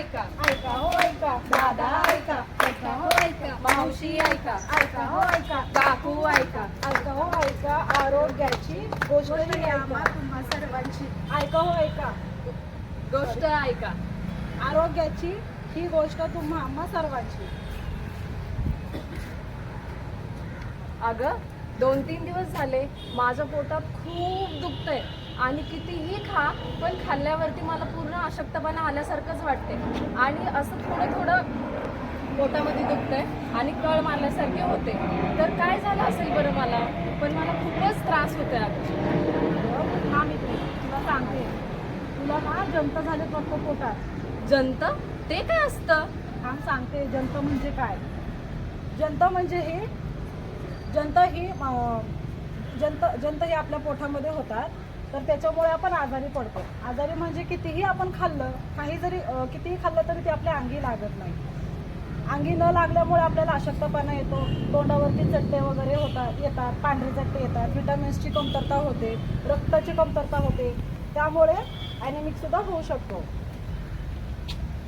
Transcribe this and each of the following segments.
ऐका ऐका हो ऐका. दादा ऐका ऐका हो ऐका. मावशी ऐका ऐका हो ऐका. काकू ऐका. ऐका हो ऐका. आरोग्याची गोष्ट ही आम्हा तुम्हा सर्वांची. ऐका हो ऐका. गोष्ट ऐका. आरोग्याची ही गोष्ट तुम्हा आम्हा सर्वांची. अगं दोन तीन दिवस झाले माझ्या पोटात खूप दुखतंय. आणि कितीही खा पण खाल्ल्यावरती मला पूर्ण अशक्तपणा आल्यासारखंच वाटते. आणि असं थोडं थोडं पोटामध्ये दुखतंय आणि कळ मारल्यासारखे होते. तर काय झालं असेल बरं मला? पण मला खूपच त्रास होतोय अगं. हा मी तुला सांगते. तुला ना जंत झाले फक्त पोटात. जंत? ते काय असतं? थांब सांगते. जंत म्हणजे काय? जंत म्हणजे हे जंत ही जंत जंत हे आपल्या पोटामध्ये होतात. तर त्याच्यामुळे आपण आजारी पडतो. आजारी म्हणजे कितीही आपण खाल्लं काही जरी कितीही खाल्लं तरी ते आपल्या अंगी लागत नाही. अंगी न लागल्यामुळे आपल्याला अशक्तपणा येतो. तोंडावरती चट्टे वगैरे होतात येतात पांढरे चट्टे येतात. व्हिटॅमिन्सची कमतरता होते रक्ताची कमतरता होते. त्यामुळे ॲनेमिक सुद्धा होऊ शकतो.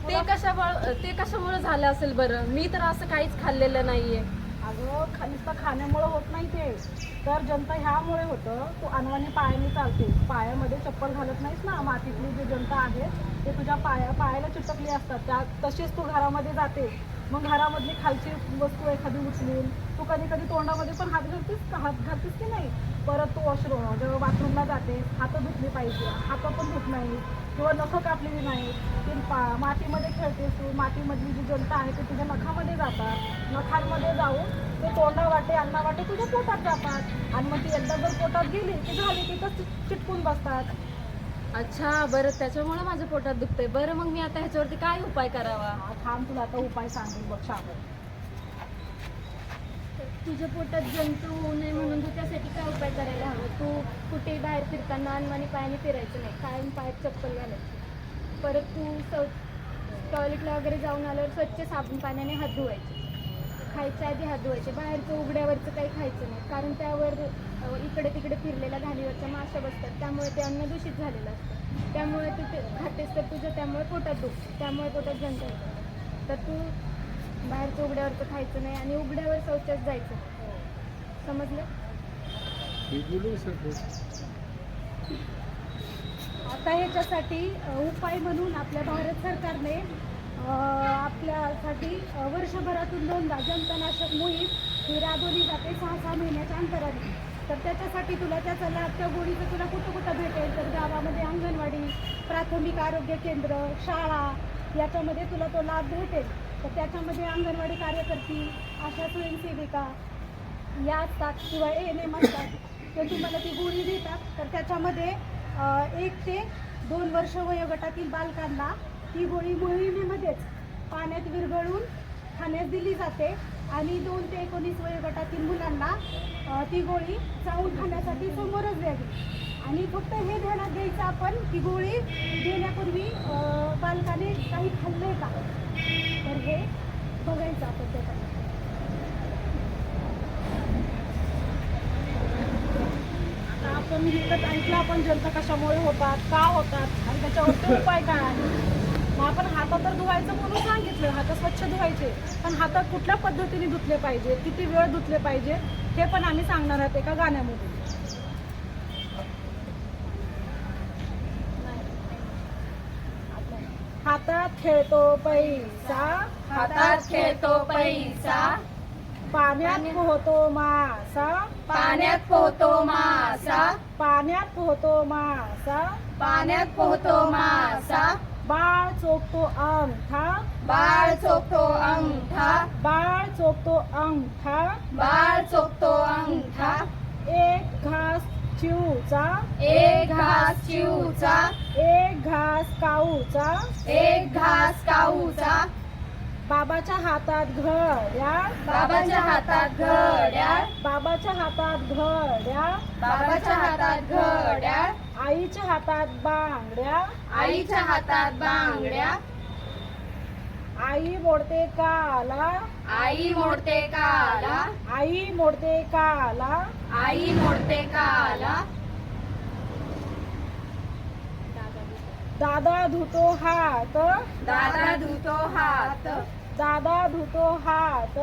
ते कशामुळे ते कशामुळे झालं असेल बरं? मी तर असं काहीच खाल्लेलं नाहीये. अगं खा नुसतं खाण्यामुळं होत नाही ते. तर जनता ह्यामुळे होतं तू अनवाणी पायाने चालते पायामध्ये चप्पल घालत नाहीस ना मातीतली जी जनता आहे ते तुझ्या पाया पायाला चिटकली असतात. त्या तशीच तू घरामध्ये जाते. मग घरामधली खालची वस्तू एखादी उचलून तू कधी कधी तोंडामध्ये पण हात घालतीस का? हात घालतीस की नाही? परत तू वॉशरूम जेव्हा बाथरूमला जाते हात धुतली पाहिजे. हात पण धुत नाही किंवा नखं कापलेली नाही ती पा मातीमध्ये खेळतेस तू मातीमधली जी जनता आहे ते तुझ्या नखामध्ये जातात. नखांमध्ये जाऊन ते तोंडा वाटे अन्ना वाटे तुझ्या पोटात जातात. आणि मग ती एकदा जर पोटात गेली की झाली तिथं चिट- चिटकून बसतात. अच्छा बरं त्याच्यामुळे माझ्या पोटात दुखतंय. बरं मग मी आता ह्याच्यावरती काय उपाय करावा? थांब तुला आता उपाय सांगेल बघ तुझ्या पोटात जंतू होऊ नये म्हणून तू त्यासाठी काय उपाय करायला तू कुठेही बाहेर फिरताना अनमानी पायाने फिरायचं नाही. कायम पायात चप्पल घालायची. परत तू सौ टॉयलेटला वगैरे जाऊन आल्यावर स्वच्छ साबण पाण्याने हात धुवायचे. खायच्या आधी हात धुवायचे. बाहेरचं उघड्यावरचं काही खायचं नाही. कारण त्यावर इकडे तिकडे फिरलेल्या घालीवरच्या माशा बसतात. त्यामुळे ते अन्न दूषित झालेलं असतं. त्यामुळे तू ते खातेस तर तुझं त्यामुळे पोटात दुखतं. त्यामुळे पोटात जंत तर तू बाहेरचं उघड्यावरचं खायचं नाही आणि उघड्यावर शौचास जायचं समजलं? आता ह्याच्यासाठी उपाय म्हणून आपल्या भारत सरकारने आपल्यासाठी वर्षभरातून दोनदा जंतनाशक मोहीम ही राबवली जाते सहा सहा महिन्याच्या अंतराने. तर त्याच्यासाठी तुला त्याचा लाभ त्या गोळीचं तुला कुठं कुठं भेटेल? तर गावामध्ये अंगणवाडी प्राथमिक आरोग्य केंद्र शाळा याच्यामध्ये तुला तो लाभ भेटेल. तर त्याच्यामध्ये अंगणवाडी कार्यकर्ती आशा स्वयंसेविका या असतात किंवा एन एम असतात. ते तुम्हाला ती गोळी देतात. तर त्याच्यामध्ये एक ते दोन वर्ष वयोगटातील बालकांना ती गोळी मोहिमेमध्येच पाण्यात विरघळून खाण्यास दिली जाते आणि दोन ते एकोणीस वयोगटातील मुलांना ती गोळी चावून खाण्यासाठी समोरच द्यावी. आणि फक्त हे ध्यानात घ्यायचं आपण की गोळी देण्यापूर्वी बालकाने काही खाल्लंय का? तर हे बघायचं आपण त्याच्यामध्ये. आता विकत ऐकलं आपण जनता कशामुळे होतात का होतात? आणि त्याच्यावरती उपाय काय आहे? मग आपण हात तर धुवायचं म्हणून सांगितलं हात स्वच्छ धुवायचे. पण हात कुठल्या पद्धतीने धुतले पाहिजे? किती वेळ धुतले पाहिजे? हे पण आम्ही सांगणार आहोत एका गाण्यामध्ये. हातात खेळतो पैसा. हातात खेळतो पैसा. पाण्यात पोहतो मासा. पाण्यात पोहतो मासा. पाण्यात पोहतो मासा. पाण्यात पोहतो मासा. बाळ चोखतो अंगठा. बाळ चोखतो अंगठा. बाळ चोखतो अंगठा. बाळ चोखतो अंगठा. एक घास चिवचा. एक घास चिवचा. एक घास काऊचा. एक घास काऊचा. बाबाच्या हातात घड्याळ बाबाच्या हातात घड्याळ बाबाच्या हातात घड्याळ बाबाच्या हातात घड्याळ आईच्या हातात बांगड्या आईच्या हातात बांगड्या आई मोडते काला आई मोडते काला आई मोडते काला आई मोडते काला दादा धुतो हात. दादा धुतो हात. दादा धुतो हात.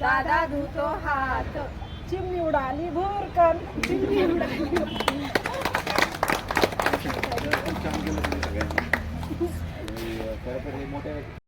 दादा धुतो हात. चिमणी उडाली भोरकर चिमणी उडाली